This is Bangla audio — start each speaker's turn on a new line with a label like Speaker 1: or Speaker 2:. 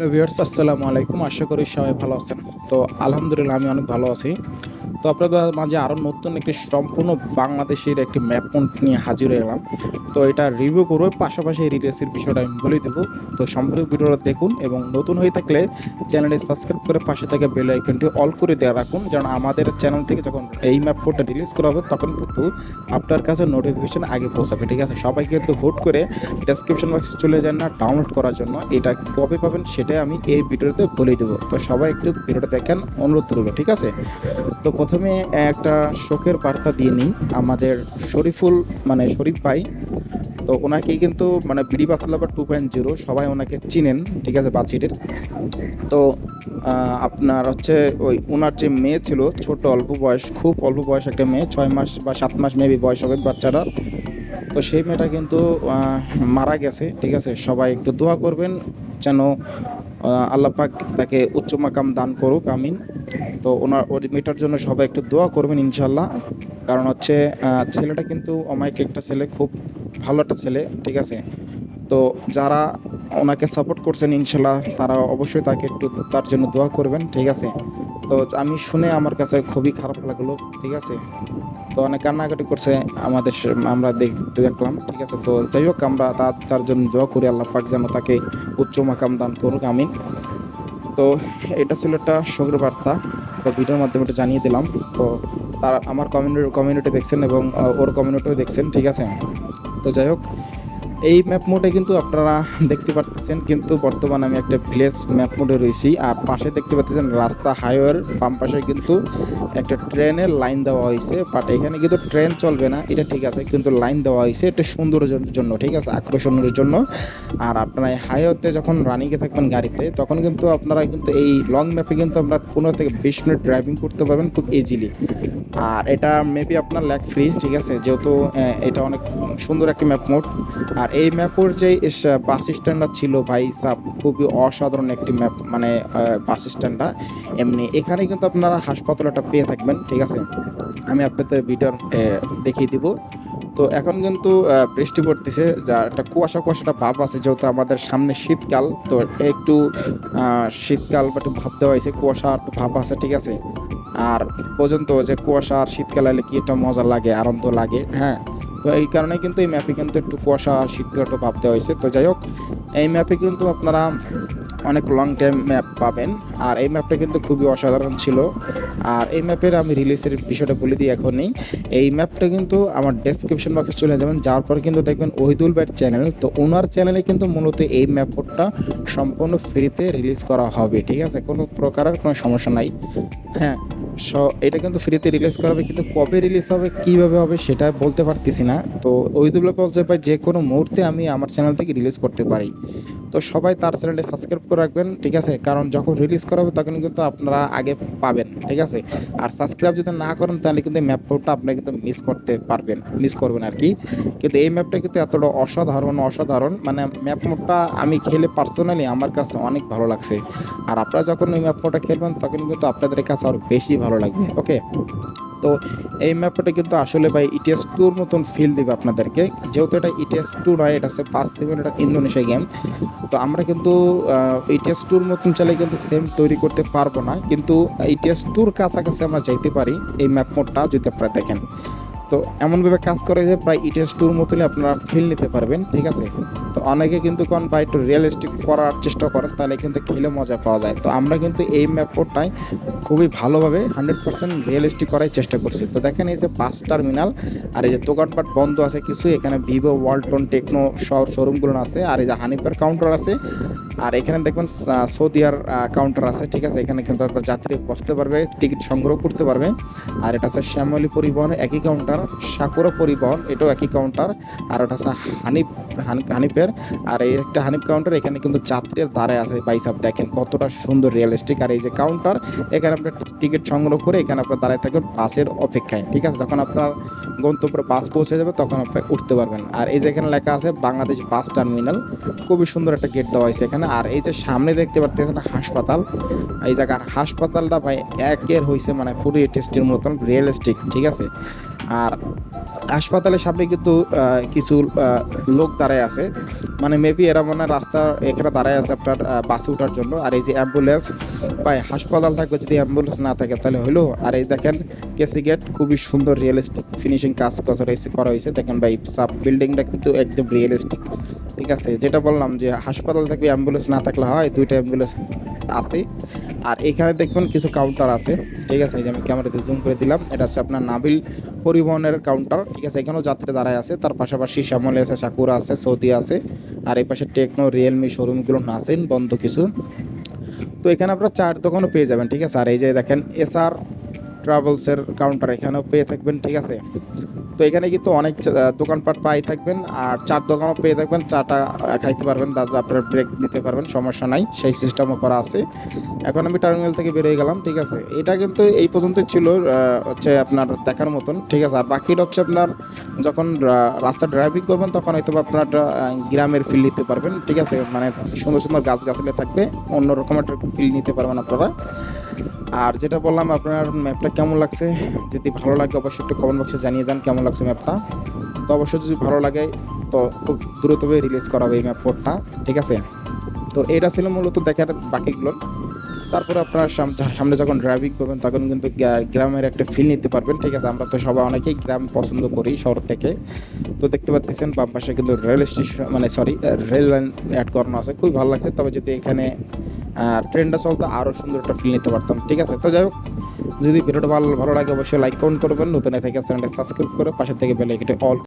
Speaker 1: হ্যালো ভিউয়ার্স, আসসালামু আলাইকুম। আশা করি সবাই ভালো আছেন। তো আলহামদুলিল্লাহ, আমি অনেক ভালো আছি। তো আপনাদের মাঝে আরও নতুন একটি সম্পূর্ণ বাংলাদেশের একটি ম্যাপ পয়েন্ট নিয়ে হাজির হয়ে গেলাম তো এটা রিভিউ করব, পাশাপাশি এই রিলেসের বিষয়টা আমি বলে দেবো। তো সম্পূর্ণ ভিডিওটা দেখুন এবং নতুন হয়ে থাকলে চ্যানেলটি সাবস্ক্রাইব করে পাশে থেকে বেল আইকনটি অল করে দেওয়া রাখুন, যেন আমাদের চ্যানেল থেকে যখন এই ম্যাপ কোডটা রিলিজ করা হবে, তখন কিন্তু আপনার কাছে নোটিফিকেশান আগে পৌঁছাবে, ঠিক আছে? সবাই কিন্তু হুট করে ডেসক্রিপশন বক্সে চলে যান না ডাউনলোড করার জন্য। এটা কবে পাবেন সেটাই আমি এই ভিডিওতে বলে দেবো। তো সবাই একটু ভিডিওটা দেখেন, অনুরোধ করব ঠিক আছে? তো প্রথমে একটা শোকের বার্তা দিয়ে নিই আমাদের শরীফুল মানে শরীফ ভাই। তো ওনাকে কিন্তু মানে বিডি বাসলাবার টু পয়েন্ট জিরো, সবাই ওনাকে চিনেন, ঠিক আছে বাচিটের তো আপনার হচ্ছে ওই ওনার যে মেয়ে ছিল, ছোট, অল্প বয়স, খুব অল্প বয়স একটা মেয়ে, ছয় মাস বা সাত মাস মেবি বয়স হবে বাচ্চাটার। তো সেই মেয়েটা কিন্তু মারা গেছে, ঠিক আছে, সবাই একটু দোয়া করবেন যেন আল্লাহ পাক তাকে উচ্চ মাকাম দান করুক, আমিন। তো ওনার ওই মেয়েটার জন্য সবাই একটু দোয়া করবেন ইনশাল্লাহ কারণ হচ্ছে ছেলেটা কিন্তু অমায়িক একটা ছেলে, খুব ভালো একটা ছেলে, ঠিক আছে? তো যারা ওনাকে সাপোর্ট করছেন ইনশাল্লাহ তারা অবশ্যই তাকে একটু তার জন্য দোয়া করবেন, ঠিক আছে? তো আমি শুনে আমার কাছে খুবই খারাপ লাগল, ঠিক আছে? তো অনেক কান্নাকাটি করছে আমাদের আমরা দেখ- দেখলাম। ঠিক আছে, তো যাই হোক, আমরা তার তার জন্য দোয়া করি, আল্লাহ পাক যেন তাকে উচ্চ মাকাম দান করুক, আমিন। তো এটা ছিল একটা শোকের বার্তা। তো ভিডিওর মাধ্যমে একটু জানিয়ে দিলাম। তো তার আমার কমিউনিটি কমিউনিটি দেখছেন এবং ওর কমিউনিটিও দেখছেন, ঠিক আছে? তো যাই হোক এই ম্যাপ মোডে কিন্তু আপনারা দেখতে পাচ্ছেন কিন্তু বর্তমানে আমি একটা ভিলেজ ম্যাপ মোডে রয়েছি। আর পাশে দেখতে পাচ্ছেন রাস্তা হাইওয়ের বাম পাশে কিন্তু একটা ট্রেনের লাইন দেওয়া হয়েছে। বাট এখানে কিন্তু ট্রেন চলবে না, এটা ঠিক আছে, কিন্তু লাইন দেওয়া হয়েছে। এটা সৌন্দর্যের জন্য, ঠিক আছে, আকর্ষণের জন্য। আর আপনারা হাইওয়েতে যখন রানিংয়ে থাকবেন গাড়িতে, তখন কিন্তু আপনারা কিন্তু এই লং ম্যাপে কিন্তু আমরা পনেরো থেকে বিশ মিনিট ড্রাইভিং করতে পারবেন খুব ইজিলি আর এটা মেবি আপনার ল্যাক ফ্রি ঠিক আছে, যেহেতু এটা অনেক সুন্দর একটি ম্যাপ মোড আর এই ম্যাপের যে বাস স্ট্যান্ডটা ছিল ভাই সাব, খুবই অসাধারণ একটি ম্যাপ মানে বাস স্ট্যান্ডটা। এমনি এখানে কিন্তু আপনারা হাসপাতালটা পেয়ে থাকবেন, ঠিক আছে? আমি আপনাদের ভিডিওর দেখিয়ে দিব। তো এখন কিন্তু বৃষ্টি পড়তেছে, যা একটা কুয়াশা কুয়াশাটা ভাব আছে, যেহেতু আমাদের সামনে শীতকাল, তো একটু শীতকাল বা একটু ভাব দেওয়া হয়েছে কুয়াশা একটু ভাব আছে, ঠিক আছে? আর পর্যন্ত যে কুয়াশা আর শীতকাল এলে কি একটা মজা লাগে, আনন্দ লাগে হ্যাঁ? তো এই কারণে কিন্তু এই ম্যাপে কিন্তু একটু কুয়াশা আর শীতকাল একটু ভাব হয়েছে। তো যাই হোক, এই ম্যাপে কিন্তু আপনারা অনেক লং টাইম ম্যাপ পাবেন। আর এই ম্যাপটা কিন্তু খুবই অসাধারণ ছিল। আর এই ম্যাপের আমি রিলিজের বিষয়টা বলে দিই এখনই। এই ম্যাপটা কিন্তু আমার ডেসক্রিপশন বক্সে চলে যাবেন। যাওয়ার পর কিন্তু দেখবেন ওহিদুল ভাইয়ের চ্যানেল তো ওনার চ্যানেলে কিন্তু মূলত এই ম্যাপটা সম্পূর্ণ ফ্রিতে রিলিজ করা হবে। ঠিক আছে? কোনো প্রকারের কোনো সমস্যা নাই। হ্যাঁ। এটা কিন্তু ফ্রিতে রিলিজ করা হবে, কিন্তু কবে রিলিজ হবে, কীভাবে হবে সেটা বলতে পারতেছি না। তো ভাই বলছে ভাই যে কোনো মুহূর্তে আমি আমার চ্যানেল থেকে রিলিজ করতে পারি। তো সবাই তার চ্যানেলটি সাবস্ক্রাইব করে রাখবেন, ঠিক আছে? কারণ যখন রিলিজ করা হবে তখন কিন্তু আপনারা আগে পাবেন, ঠিক আছে? আর সাবস্ক্রাইব যদি না করেন, তাহলে কিন্তু ম্যাপ কোডটা আপনি কিন্তু মিস করতে পারবেন মিস করবেন আর কি কিন্তু এই ম্যাপটা কিন্তু এতটা অসাধারণ অসাধারণ মানে ম্যাপ মোডটা আমি খেলে পার্সোনালি আমার কাছে অনেক ভালো লাগছে। আর আপনারা যখন ওই ম্যাপ মোডটা খেলবেন, তখন কিন্তু আপনাদের কাছে আরও বেশি ভালো লাগবে ওকে তো এই ম্যাপটা কিন্তু আসলে ভাই ইটিএস টুর মতন ফিল দেবে আপনাদেরকে। যেহেতু এটা ইটিএস টু নয়, এটা হচ্ছে পাঁচ সেভেন এটা ইন্দোনেশিয়া গেম তো আমরা কিন্তু ইটিএস টুর মতন চালে কিন্তু সেম তৈরি করতে পারব না। কিন্তু ইটিএস টুর কাছাকাছি আমরা যাইতে পারি এই ম্যাপ মোডটা যদি আপনারা দেখেন। তো এমনভাবে কাজ করে যে প্রায় ইটিএস টুর মতনই আপনারা ফিল নিতে পারবেন, ঠিক আছে? তো অনেকে কিন্তু কোন বা একটু রিয়েলিস্টিক করার চেষ্টা করেন, তাহলে কিন্তু খেলে মজা পাওয়া যায়। তো আমরা কিন্তু এই ম্যাপ কোডটাই খুবই ভালোভাবে হান্ড্রেড পার্সেন্ট রিয়েলিস্টিক করার চেষ্টা করছি। তো দেখেন এই যে বাস টার্মিনাল আর এই যে দোকানপাট বন্ধ আছে কিছু এখানে ভিভো ওয়ালটন টেকনো সব শোরুমগুলো আছে, আর এই যে হানিফের কাউন্টার আছে আর এখানে দেখবেন সা- সৌদিয়ার কাউন্টার আছে, ঠিক আছে? এখানে কিন্তু আপনার যাত্রী বসতে পারবে টিকিট সংগ্রহ করতে পারবে। আর এটা আছে শ্যামলী পরিবহন, একই কাউন্টার সাকুরা পরিবহন, এটাও একই কাউন্টার আর ওটা আছে হানিফ, হানি- হানিফের। আর এই একটা হানিফ কাউন্টার এখানে কিন্তু যাত্রীর দাঁড়ায় আছে বাইসাব দেখেন কতটা সুন্দর রিয়েলিস্টিক আর এই যে কাউন্টার এখানে আপনার টিকিট সংগ্রহ করে এখানে আপনার দাঁড়ায় থাকবেন বাসের অপেক্ষায়, ঠিক আছে? যখন আপনার গন্তব্যে বাস পৌঁছে যাবে, তখন আপনি উঠতে পারবেন। আর এই যে এখানে লেখা আছে, বাংলাদেশ বাস টার্মিনাল। খুবই সুন্দর একটা গেট দেওয়া হয়েছে এখানে। আর এই যে সামনে দেখতে পারতেছেন হাসপাতাল, এই জায়গার হাসপাতালটা ভাই একের হয়েছে মানে পুরো টেস্টের মতন রিয়েলিস্টিক ঠিক আছে? আর হাসপাতালের সামনে কিন্তু কিছু লোক দাঁড়ায় আছে। মানে মেবি এরা মনে হয় রাস্তার এখানে দাঁড়ায় আছে আপনার বাসে ওঠার জন্য। আর এই যে অ্যাম্বুলেন্স বা হাসপাতাল থাকবে যদি অ্যাম্বুলেন্স না থাকে, তাহলে হলো আর এই দেখেন, কেসি গেট, খুবই সুন্দর রিয়েলিস্টিক ফিনিশিং কাজ করা হয়েছে করা হয়েছে। দেখেন ভাই, সাব বিল্ডিংটা কিন্তু একদম রিয়েলিস্টিক ঠিক আছে? যেটা বললাম যে হাসপাতাল থাকবে অ্যাম্বুলেন্স না থাকলে হয়, দুইটা অ্যাম্বুলেন্স আছে। আর এখানে দেখবেন কিছু কাউন্টার আছে। ঠিক আছে, এই যে আমি ক্যামেরাতে জুম করে দিলাম। এটা হচ্ছে আপনার নাবিল পরিবহনের কাউন্টার ঠিক আছে, এখানেও যাত্রী দাঁড়ায় আছে। তার পাশাপাশি শ্যামলে আছে, সাকুরা আছে, সৌদি আছে। আর এই পাশে টেকনো, রিয়েলমি শোরুমগুলো নাসেন, বন্ধ কিছু। তো এখানে আপনারা চার দোকানও পেয়ে যাবেন। ঠিক আছে, আর এই যে দেখেন এসআর ট্রাভেলসের কাউন্টার এখানেও পেয়ে থাকবেন, ঠিক আছে? তো এখানে কিন্তু অনেক দোকানপাট পাই থাকবেন, আর চার দোকানও পেয়ে থাকবেন, চাটা খাইতে পারবেন দাদা আপনার ব্রেক দিতে পারবেন, সমস্যা নাই, সেই সিস্টেমও করা আছে। এখন আমি টার্মিনাল থেকে বেরিয়ে গেলাম, ঠিক আছে? এটা কিন্তু এই পর্যন্ত ছিল হচ্ছে আপনার দেখার মতন, ঠিক আছে? আর বাকিটা হচ্ছে আপনার যখন রাস্তা ড্রাইভিং করবেন, তখন হয়তো আপনার গ্রামের ফিল নিতে পারবেন, ঠিক আছে? মানে সুন্দর সুন্দর গাছ গাছলে থাকবে, অন্যরকম একটা ফিল নিতে পারবেন আপনারা। আর যেটা বললাম, আপনার ম্যাপটা কেমন লাগছে? যদি ভালো লাগে, অবশ্যই একটু কমেন্ট বক্সে জানিয়ে যান কেমন লাগছে ম্যাপটা তো অবশ্যই যদি ভালো লাগে, তো খুব দ্রুতভাবে রিলিজ করা হবে এই ম্যাপ কোডটা ঠিক আছে? তো এটা ছিল মূলত দেখার বাকিগুলো। তারপরে আপনার সাম- সামনে যখন ড্রাইভিং করবেন, তখন কিন্তু গ্রামের একটা ফিল নিতে পারবেন, ঠিক আছে? আমরা তো সবাই অনেকেই গ্রাম পছন্দ করি শহর থেকে। তো দেখতে পাচ্ছেন, বাম পাশে কিন্তু রেল স্টেশন মানে সরি রেল লাইন অ্যাড করানো আছে। খুবই ভালো লাগছে। তবে যদি এখানে ট্রেনটা চলতো আরও সুন্দর একটা ফিল নিতে পারতাম, ঠিক আছে? তো যাই হোক, যদি ভিডিওটা ভালো ভালো লাগে, অবশ্যই লাইক কমেন্ট করবেন। নতুন থেকে চ্যানেলটা সাবস্ক্রাইব করে পাশের থেকে বেলে এটা অল